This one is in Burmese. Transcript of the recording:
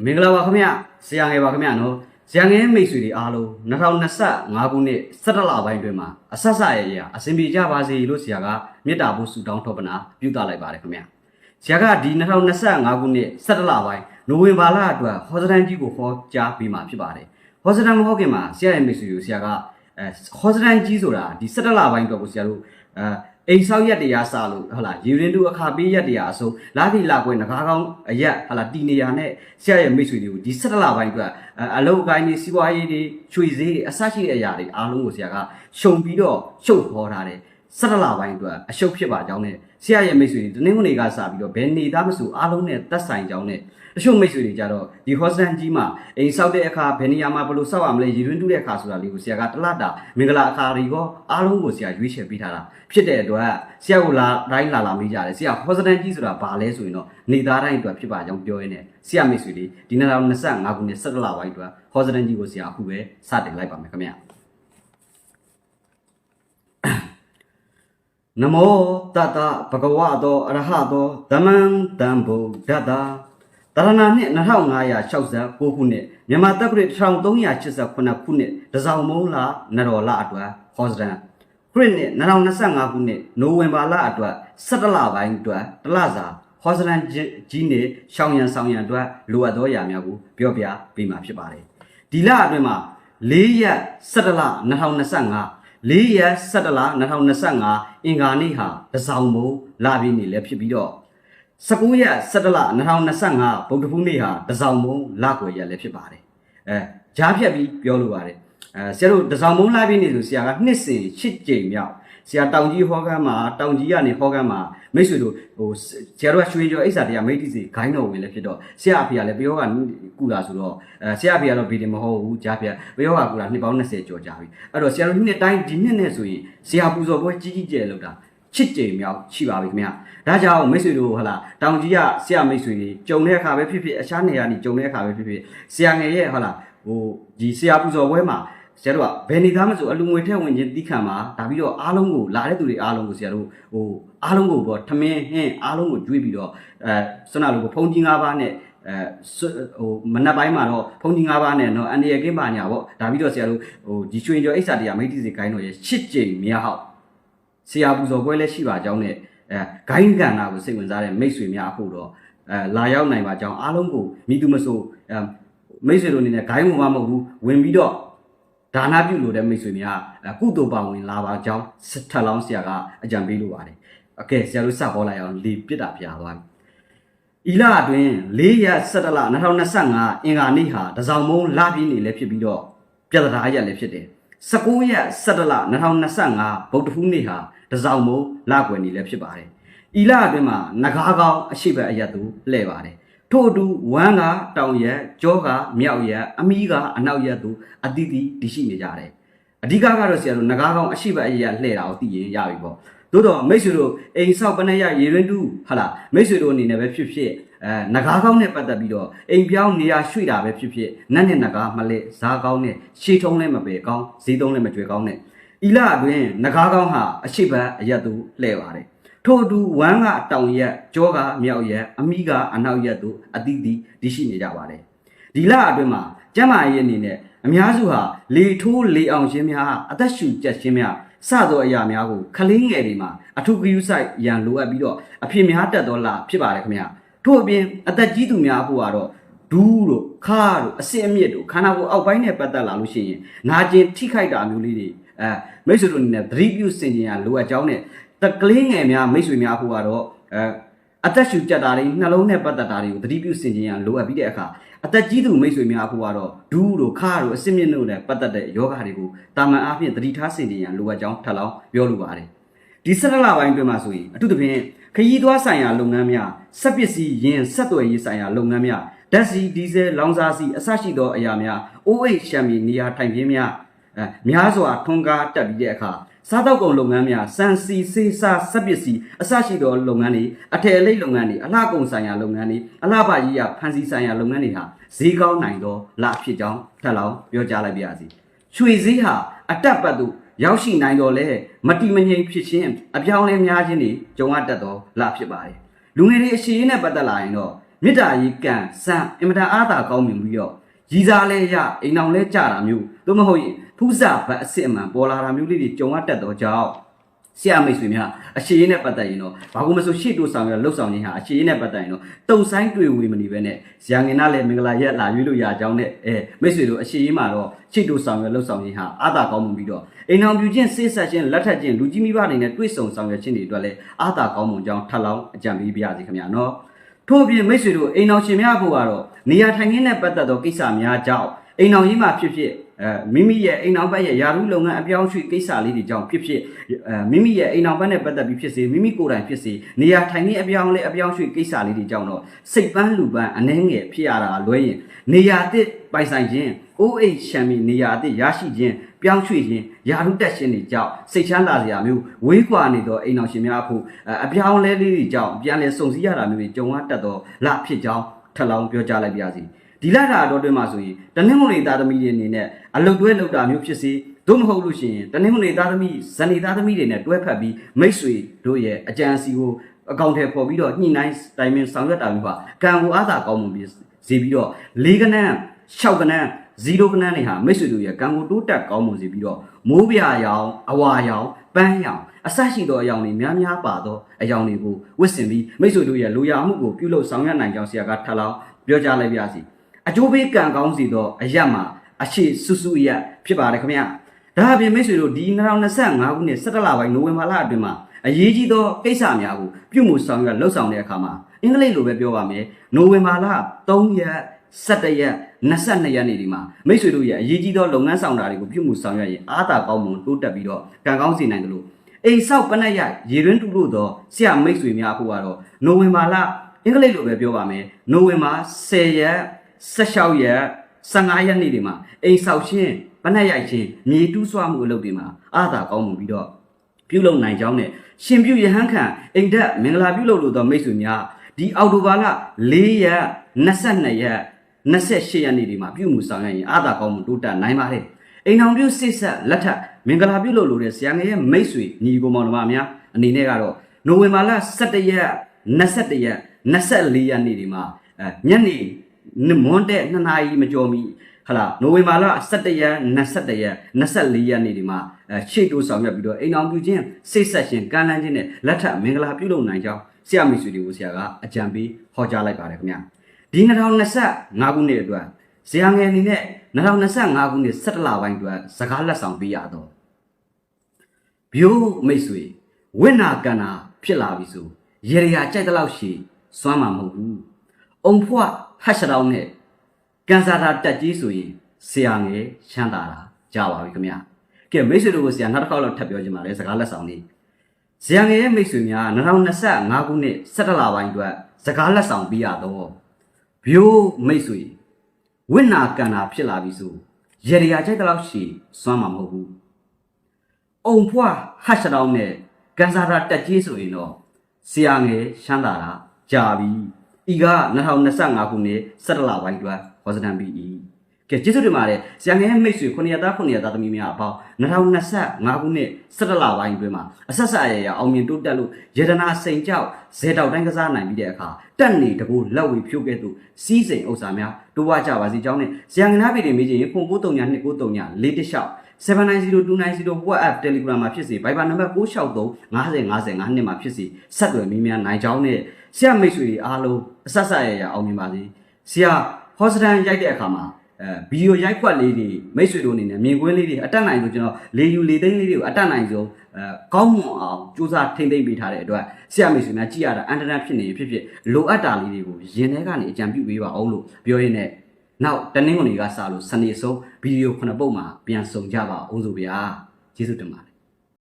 မင်္ဂလာပါခင်ဗျဆရာငယ်ပါခင်ဗျနော်ဆရာငယ်မိတ်ဆွေတွေအားလုံး2025ခုနှစ်17လပိုင်းတွင်မှာအဆက်ဆက်ရဲ့ရာအစဉ်ပြေကြပါစေလို့ဆရာကမေတ္တာပို့ဆုတောင်းထောပနာပြုသလိုက်ပါတယ်ခင်ဗျဆရာကဒီ2025ခုနှစ်17လပိုင်းနိုဝင်ဘာလအတွက်ဟောစတန်ကြီးကိုဟောကြားပေးမှာဖြစ်ပါတယ်ဟောစတန်မဟုတ်ခင်မှာဆရာရဲ့မိတ်ဆွေကိုဆရာကအဲဟောစတန်ကြီးဆိုတာဒီ17လပိုင်းအတွက်ကိုဆရာတို့အဲ အိမ်ဆောက်ရက်တရားစလို့ဟုတ်လားရေရင်တူအခါပေးရက်တရားအစုံလာပြီလာကွယ်ငကားကောင်းအရက်ဟုတ်လားတီနေရနဲ့ဆရာရဲ့မိတ်ဆွေတွေကိုဒီ17လပိုင်းအတွက်အဲအလုပ်အကိုင်းတွေစီးပွားရေးတွေချွေဈေးတွေအစရှိတဲ့အရာတွေအားလုံးကိုဆရာကရှုံပြီးတော့ရှုပ်ဟောထားတယ်17လပိုင်းအတွက်အရှုပ်ဖြစ်ပါကြောင်းနဲ့ဆရာရဲ့မိတ်ဆွေတွေတနင်္ဂနွေကစပြီးတော့ဘယ်နေသားမဆိုအားလုံးနဲ့သက်ဆိုင်ကြောင်းနဲ့ တချို့မိတ်ဆွေတွေကြတော့ဒီ hostel ကြီးမှာအိမ်ဆောက်တဲ့အခါဘယ်နေရာမှာဘယ်လိုဆောက်ရမလဲရည်ရွယ်တူးတဲ့အခါဆိုတာလေးကိုဆရာကတလတ်တာမင်္ဂလာအခါတွေကောအားလုံးကိုဆရာရွေးချယ်ပေးထားတာဖြစ်တဲ့အတွက်ဆရာကိုလာတိုင်းလာလာမေးကြတယ်ဆရာ hostel ကြီးဆိုတာဘာလဲဆိုရင်တော့နေသားတိုင်းအတွက်ဖြစ်ပါကြောင်းပြောရင်းနဲ့ဆရာမိတ်ဆွေတွေဒီနေ့တော့25ခုနှစ်17လပိုင်းအတွက် hostel ကြီးကိုဆရာအခုပဲစတင်လိုက်ပါမယ်ခင်ဗျာနမောတတဘဂဝတောအရဟတောဓမ္မံတံဗုဒ္ဓတာတ ရဏနှစ်2569ခုနှစ်မြန်မာတက္ကရာ1389ခုနှစ်တစောင်းမုံလာနရောလအတွက်ဟောစတန်ခရစ်နှစ်2025ခုနှစ်နိုဝင်ဘာလအတွက်17လပိုင်းအတွက်တလစာဟောစတန်ကြီးနေရှောင်းရန်ဆောင်ရန်အတွက်လိုအပ်သောအရာများကိုပြောပြပေးမှာဖြစ်ပါတယ်ဒီလအတွင်းမှာ4ရက်17လ2025လေးရက်17လ2025အင်္ဂါနေ့ဟာတစောင်းမိုးလာပြီးနေလည်းဖြစ်ပြီးတော့ 19ရက်17လ2025ဗုဒ္ဓဖူးနေ့ဟာတစောင်းမိုးလာကွယ်ရက်လည်းဖြစ်ပါတယ်အဲကြားဖြတ်ပြီးပြောလိုပါတယ်အဲဆရာတို့တစောင်းမိုးလာပြီးနေဆိုဆရာကနှစ်စဉ်8ကြိမ်မြောက်ဆရာတောင်ကြီးဟောကမ်းမှာတောင်ကြီးကနေဟောကမ်းမှာမိတ်ဆွေတို့ဟိုဆရာတို့ကရွှေကျော်အိဆာတရားမိတ်တိစီဂိုင်းတော်ဝင်လည်းဖြစ်တော့ဆရာအဖေကလည်းပယောကကုလာဆိုတော့အဲဆရာအဖေကတော့ဗီဒီမဟုတ်ဘူးကြားပြပယောကကုလာနှစ်ပေါင်း20ကျော်ကြာပြီအဲ့တော့ဆရာတို့နှစ်တိုင်းဒီနှစ်နဲ့ဆိုရင်ဆရာပူဇော်ပွဲကြီးကြီးကျယ်လောက်တာ ချစ်ကြိမ်မြောက်ရှိပါပြီခင်ဗျဒါကြောင့်မိတ်ဆွေတို့ဟလာတောင်ကြီးကဆရာမိတ်ဆွေတွေကြုံတဲ့အခါပဲဖြစ်ဖြစ်အခြားနေရာနေကြုံတဲ့အခါပဲဖြစ်ဖြစ်ဆရာငယ်ရဲ့ဟလာဟိုဒီဆရာပူဇော်ပွဲမှာဆရာတို့ကဘယ်နေသားမဆိုအလူငွေထက်ဝင်ခြင်းတိခံမှာဒါပြီးတော့အားလုံးကိုလာတဲ့သူတွေအားလုံးကိုဆရာတို့ဟိုအားလုံးကိုပေါ့ထမင်းဟင်းအားလုံးကိုကျွေးပြီးတော့အဲဆွမ်းနာလိုကိုဖုန်ကြီး၅ပါးနဲ့အဲဟိုမနက်ပိုင်းမှာတော့ဖုန်ကြီး၅ပါးနဲ့နော်အန်ဒီရကင်းပါညာပေါ့ဒါပြီးတော့ဆရာတို့ဟိုဒီရွှေကျော်အိဆာတရားမိတ်တိစီကိုင်းတော်ရဲ့ရှစ်ကြိမ်မြောက် ဆရာပူဇော်ပွဲလည်းရှိပါကြောင်းနဲ့အဲဂိုင်းကန္နာကိုစိတ်ဝင်စားတဲ့မိတ်ဆွေများအခုတော့အဲလာရောက်နိုင်ပါကြောင်းအားလုံးကိုမိသူမဆိုအဲမိတ်ဆွေတို့အနေနဲ့ဂိုင်းမှမဟုတ်ဘူးဝင်ပြီးတော့ဒါနပြုလို့တဲ့မိတ်ဆွေများကုသိုလ်ပါဝင်လာပါကြောင်းထပ်လောင်းဆရာကအကြံပေးလိုပါတယ်အကဲဆရာတို့စဟောလိုက်အောင်လေပြစ်တာပြာသွားပြီဤလအတွင်း4ရက်17လ2025အင်္ဂါနေ့ဟာတစောင်းမုံလပြည့်နေလည်းဖြစ်ပြီးတော့ပြဿနာရက်လည်းဖြစ်တယ် 19ရက်17လ2025ဗုဒ္ဓဟူးနေ့ဟာတစောင်းမုံလကွယ်နေလည်းဖြစ်ပါတယ်ဤလအတွင်းမှာနဂါးကောင်းအရှိဘအရက်သူလှည့်ပါတယ်ထို့အတူဝမ်းကတောင်ရက်ကြောကမြောက်ရက်အမီးကအနောက်ရက်သူအတိတိတရှိနေကြတယ်အဓိကကတော့ဆရာတို့ငကားကောင်းအရှိဘအရက်လှည့်တာကိုသိရင်ရပြီပေါ့သို့တော့မိတ်ဆွေတို့အိမ်ဆောက်ပနေရရေရင်းတူဟာလားမိတ်ဆွေတို့အနေနဲ့ပဲဖြစ်ဖြစ် အဲငကားကောင်းနဲ့ပတ်သက်ပြီးတော့အိမ်ပြောင်းနေရာရွှေ့တာပဲဖြစ်ဖြစ်နတ်နဲ့ငကားမလဲဇားကောင်းနဲ့ရှေးထုံးလည်းမပေကောင်းဈေးသုံးလည်းမကြွယ်ကောင်းနဲ့ဤလအတွင်းငကားကောင်းဟာအရှိဘအရက်သူလှည့်ပါတယ်ထို့အတူဝမ်းကတောင်ရက်ကြောကမြောက်ရက်အမိကအနောက်ရက်တို့အတိတိတရှိနေကြပါတယ်ဒီလအတွင်းမှာကျမ်းမာရေးအနေနဲ့အများစုဟာလေထိုးလေအောင်ခြင်းများအသက်ရှူကျက်ခြင်းများစသောအရာများကိုခလင်းငယ်တွေမှာအထုကယူဆိုင်ရန်လိုအပ်ပြီးတော့အဖြစ်များတက်တော်လာဖြစ်ပါတယ်ခင်ဗျာ ထို့အပြင်အသက်ကြီးသူများအဖို့ကတော့ဒူးတို့ခါတို့အစင်အမြစ်တို့ခန္ဓာကိုယ်အောက်ပိုင်းနဲ့ပတ်သက်လာလို့ရှိရင်နာကျင်ထိခိုက်တာမျိုးလေးတွေအဲမိတ်ဆွေတို့အနေနဲ့သတိပြုစင်ကြင်ရလိုအပ်ကြောင်းနဲ့တကလေးငယ်များမိတ်ဆွေများအဖို့ကတော့အဲအသက်ရှူကြက်တာတွေနှလုံးနဲ့ပတ်သက်တာတွေကိုသတိပြုစင်ကြင်ရလိုအပ်ပြီးတဲ့အခါအသက်ကြီးသူမိတ်ဆွေများအခုကတော့ဒူးတို့ခါတို့အစစ်မြင့်တို့နဲ့ပတ်သက်တဲ့ယောဂတွေကိုတာမန်အားဖြင့်သတိထားစင်ကြင်ရလိုအပ်ကြောင်းထပ်လောင်းပြောလိုပါတယ် ဒီဆက်လပိုင်းအတွင်းမှာဆိုရင်အထူးသဖြင့်ခရီးသွားဆိုင်ရာလုပ်ငန်းများစက်ပစ္စည်းယင်းဆက်သွယ်ရေးဆိုင်ရာလုပ်ငန်းများဓာတ်ဆီဒီဇယ်လောင်စာဆီအစရှိသောအရာများအိုးအိတ်ရှမ်းမီနေရာထိုင်ခင်းများအဲများစွာထွန်းကားတက်ပြီးတဲ့အခါစားတောက်ကုန်လုပ်ငန်းများစံစီစေးစားစက်ပစ္စည်းအစရှိသောလုပ်ငန်းတွေအထည်အလိပ်လုပ်ငန်းတွေအလှကုန်ဆိုင်ရာလုပ်ငန်းတွေအလှပကြီးရာဖန်စီဆိုင်ရာလုပ်ငန်းတွေဟာဈေးကောင်းနိုင်သောလဖြစ်ကြောင်းထပ်လောင်းပြောကြားလိုက်ပါရစေရွှေဈေးဟာအတက်ပတ်သို့ ရောက်ရှိနိုင်တော်လဲမတိမငြိမ်ဖြစ်ခြင်းအပြောင်းလဲများခြင်းတွေကြုံရတတ်သောလဖြစ်ပါတယ်လူငယ်တွေအရှိရေးနဲ့ပတ်သက်လာရင်တော့မေတ္တာကြီးကံစံအင်မတန်အားသာကောင်းမြင်ပြီးတော့ရည်စားလဲရအိမ်အောင်လဲကြတာမျိုးသို့မဟုတ်ရင်ဖူးစာဘတ်အစ်စ်အမှန်ပေါ်လာတာမျိုးလေးတွေကြုံရတတ်တော့ကြောင့် ဆရာမိတ်ဆွေများအရှိရင်နဲ့ပတ်သက်ရင်တော့ဘာလို့မဆိုရှေ့တိုးဆောင်ရလှုပ်ဆောင်ခြင်းဟာအရှိရင်နဲ့ပတ်သက်ရင်တော့တုံဆိုင်တွေ့ဝေမနေပဲနဲ့ဇာငင်နာလည်းမင်္ဂလာရက်လာရွေးလို့ရကြောင်းနဲ့အဲမိတ်ဆွေတို့အရှိရင်မှာတော့ရှေ့တိုးဆောင်ရလှုပ်ဆောင်ခြင်းဟာအာသာကောင်းမှုပြီးတော့အိမ်အောင်ပြူချင်းဆေးဆက်ခြင်းလက်ထပ်ခြင်းလူကြီးမိဘတွေနဲ့တွေ့ဆုံဆောင်ရခြင်းတွေအတွက်လည်းအာသာကောင်းမှုကြောင်းထပ်လောင်းအကြံပေးပါရစေခင်ဗျာနော်ထို့အပြင်မိတ်ဆွေတို့အိမ်အောင်ရှင်များဖို့ကတော့နေရာထိုင်ခင်းနဲ့ပတ်သက်သောကိစ္စများကြောင့်အိမ်အောင်ကြီးမှာဖြစ်ဖြစ်အဲ မိမိရဲ့အိမ်အောင်ဘက်ရဲ့ယာရုလုပ်ငန်းအပြောင်းအရွှေ့ကိစ္စလေးတွေကြောင့်ဖြစ်ဖြစ်အဲမိမိရဲ့အိမ်အောင်ဘက်နဲ့ပတ်သက်ပြီးဖြစ်စေမိမိကိုယ်တိုင်ဖြစ်စေနေရာထိုင်ခင်းအပြောင်းလဲအပြောင်းအရွှေ့ကိစ္စလေးတွေကြောင့်တော့စိတ်ပန်းလူပန်းအနှဲငယ်ဖြစ်ရတာလွဲရင်နေရာအသစ်ပိုင်ဆိုင်ခြင်းအိုးအိတ်ရှမ်းမီနေရာအသစ်ရရှိခြင်းပြောင်းရွှေ့ခြင်းယာရုတက်ရှင်တွေကြောင့်စိတ်ချမ်းသာစရာမျိုးဝေးကွာနေသောအိမ်အောင်ရှင်များအဖို့အဲအပြောင်းလဲလေးတွေကြောင့်ပြန်လဲစုံစည်းရတာမျိုးတွေကြုံရတတ်သောလဖြစ်ကြောင်းထပ်လောင်းပြောကြားလိုက်ပါရစေ ဒီလထာတော်တွင်မှာဆိုရင်တနင်္ဂနွေသားသမီးတွေအနေနဲ့အလုတ်တွဲလောက်တာမျိုးဖြစ်စေသို့မဟုတ်လို့ရှိရင်တနင်္ဂနွေသားသမီးဇနီးသားသမီးတွေနဲ့တွဲဖက်ပြီးမိတ်ဆွေတို့ရဲ့အကြံစီကိုအကောင့်ထဲပေါ်ပြီးတော့ညှိနှိုင်းတိုင်ပင်ဆောင်ရွက်တာမျိုးပါကံကိုအားသာကောင်းမှုပြီးစေပြီးတော့လေးကနန်း၆ကနန်းဇီရိုကနန်းတွေဟာမိတ်ဆွေတို့ရဲ့ကံကိုတိုးတက်ကောင်းမှုစေပြီးတော့မိုးပြရောင်အဝါရောင်ပန်းရောင်အဆက်ရှိသောအယောင်တွေများများပါသောအယောင်တွေကိုဝတ်ဆင်ပြီးမိတ်ဆွေတို့ရဲ့လူရမှုကိုပြုလုပ်ဆောင်ရွက်နိုင်ကြောင်းဆရာကထပ်လောင်းပြောကြားလိုက်ပါစီ အကျိုးပေးကံကောင်းစီသောအရက်မှာအရှိစုစုအရက်ဖြစ်ပါတယ်ခင်ဗျာဒါအပြင်မိတ်ဆွေတို့ဒီ2025ခုနှစ်17လပိုင်းနိုဝင်ဘာလအတွင်းမှာအရေးကြီးသောကိစ္စများကိုပြုမှုဆောင်ရွက်လှုပ်ဆောင်တဲ့အခါမှာအင်္ဂလိပ်လိုပဲပြောပါမယ်နိုဝင်ဘာလ3ရက်17ရက်22ရက်နေ့ဒီမှာမိတ်ဆွေတို့ရဲ့အရေးကြီးသောလုပ်ငန်းဆောင်တာတွေကိုပြုမှုဆောင်ရွက်ရင်အားသာကောင်းမှုတိုးတက်ပြီးတော့ကံကောင်းစေနိုင်တယ်လို့အိမ်ဆောက်ပနက်ရရေရင်းတူလို့တော့ဆရာမိတ်ဆွေများဖို့ကတော့နိုဝင်ဘာလအင်္ဂလိပ်လိုပဲပြောပါမယ်နိုဝင်ဘာ10ရက် 16ရက်15ရက်နေ့ဒီမှာအိမ်ဆောက်ခြင်းပနက်ရိုက်ခြင်းမြေတူးဆွမှုအလုပ်တွေမှာအားသာကောင်းမှုပြီးတော့ပြုလုပ်နိုင်ကြောင်းနဲ့ရှင်ပြုယဟန်ခံအိမ်တက်မင်္ဂလာပြုလုပ်လို့တော့မိတ်ဆွေများဒီအောက်တိုဘာလ4ရက်22ရက်28ရက်နေ့ဒီမှာပြုမှုဆောင်ရွက်ရင်အားသာကောင်းမှုတိုးတက်နိုင်ပါတယ်အိမ်အောင်ပြုစိတ်ဆက်လက်ထပ်မင်္ဂလာပြုလုပ်လို့တဲ့ဆရာငယ်ရဲ့မိတ်ဆွေညီကိုမောင်နှမများအနေနဲ့ကတော့နိုဝင်ဘာလ17ရက်21ရက်24ရက်နေ့ဒီမှာအဲညနေ မွန်းတဲ့2နာရီမကျော်မီဟလာနိုဝင်ဘာလ17ရက်21ရက်24ရက်နေ့ဒီမှာအဲရှေ့တိုးဆောင်ရွက်ပြီးတော့အိမ်အောင်ပြုခြင်းစိတ်ဆက်ရှင်ကမ်းလှမ်းခြင်းနဲ့လက်ထပ်မင်္ဂလာပြုလုပ်နိုင်ကြောင်းဆရာမိတ်ဆွေတွေကိုဆရာကအကြံပေးဟောကြားလိုက်ပါတယ်ခင်ဗျာဒီ2025ခုနှစ်အတွက်ဇာငယ်အနေနဲ့2025ခုနှစ်17လပိုင်းအတွက်စကားလက်ဆောင်ပေးရတော့ဘိုးမိတ်ဆွေဝိနာကန္နာဖြစ်လာပြီဆိုရေရရာကြိုက်တဲ့လောက်ရှိစွမ်းမှာမဟုတ်ဘူးအုံဖွား ဟတ်ရှတောင်းနဲ့ကန်စာတာတက်ကြီးဆိုရင်ဆရာငယ်ချမ်းသာတာကြားပါပြီခင်ဗျာကဲမိတ်ဆွေတို့ကိုဆရာနောက်တစ်ခေါက်လောက်ထပ်ပြောချင်ပါတယ်စကားလက်ဆောင်လေးဇာငယ်ရဲ့မိတ်ဆွေများ2025ခုနှစ်17လပိုင်းအတွက်စကားလက်ဆောင်ပေးရတော့ဘိုးမိတ်ဆွေဝိနာကန္နာဖြစ်လာပြီဆိုရေရရာကြိုက်တဲ့လောက်ရှိစွမ်းမှာမဟုတ်ဘူးအုံဖွားဟတ်ရှတောင်းနဲ့ကန်စာတာတက်ကြီးဆိုရင်တော့ဆရာငယ်ရှမ်းသာတာကြာပြီ ဤက2025ခုနှစ်17လပိုင်းအတွက်ဝဇ္ဇတန်ပြီးဤကဲကျေးဇူးတင်ပါတယ်ဆရာငယ်ရဲ့မိတ်ဆွေ900သား900သားသမီးများအပေါင်း2025ခုနှစ်17လပိုင်းအတွင်းမှာအဆက်ဆက်ရရအောင်မြင်တိုးတက်လို့ယေဒနာစိန်ကြောက်ဇေတောက်တိုင်းကစားနိုင်ပြီးတဲ့အခါတက်နေတကူလက်ဝေဖြိုးခဲ့သူစီးစိန်ဥစ္စာများတိုးဝကြပါစီကြောင်းနဲ့ဆရာငယ်နာပြည်တွေမေးချင်ရင်ဖုန်း939 293 4တစ်လျှောက်790290 WhatsApp Telegram မှာဖြစ်စေ Viber နံပါတ်663 50 50 5နှစ်မှာဖြစ်စေဆက်သွယ်မိများနိုင်ကြောင်းနဲ့ ဆရာမိတ်ဆွေတွေအားလုံးအဆက်ဆက်ရရအောင်မြင်ပါစေဆရာဟောစတန်ရိုက်တဲ့အခါမှာအဲဗီဒီယိုရိုက်ခွက်လေးတွေမိတ်ဆွေတို့အနေနဲ့မြင်ကွင်းလေးတွေအတက်နိုင်လို့ကျွန်တော်လေယူလေသိန်းလေးတွေကိုအတက်နိုင်ဆုံးအဲကောင်းမွန်အောင်စူးစမ်းထိမ့်သိမ့်ပေးထားတဲ့အတွက်ဆရာမိတ်ဆွေများကြည့်ရတာအင်တာနက်ဖြစ်နေဖြစ်ဖြစ်လိုအပ်တာလေးတွေကိုရင်ထဲကနေအကြံပြုပေးပါအောင်လို့ပြောရင်းနဲ့နောက်တနင်္ဂနွေကစလို့စနေဆုံးဗီဒီယိုခုနှစ်ပုတ်မှာပြန်ဆောင်ကြပါအောင်ဆိုဗျာကျေးဇူးတင်ပါတယ်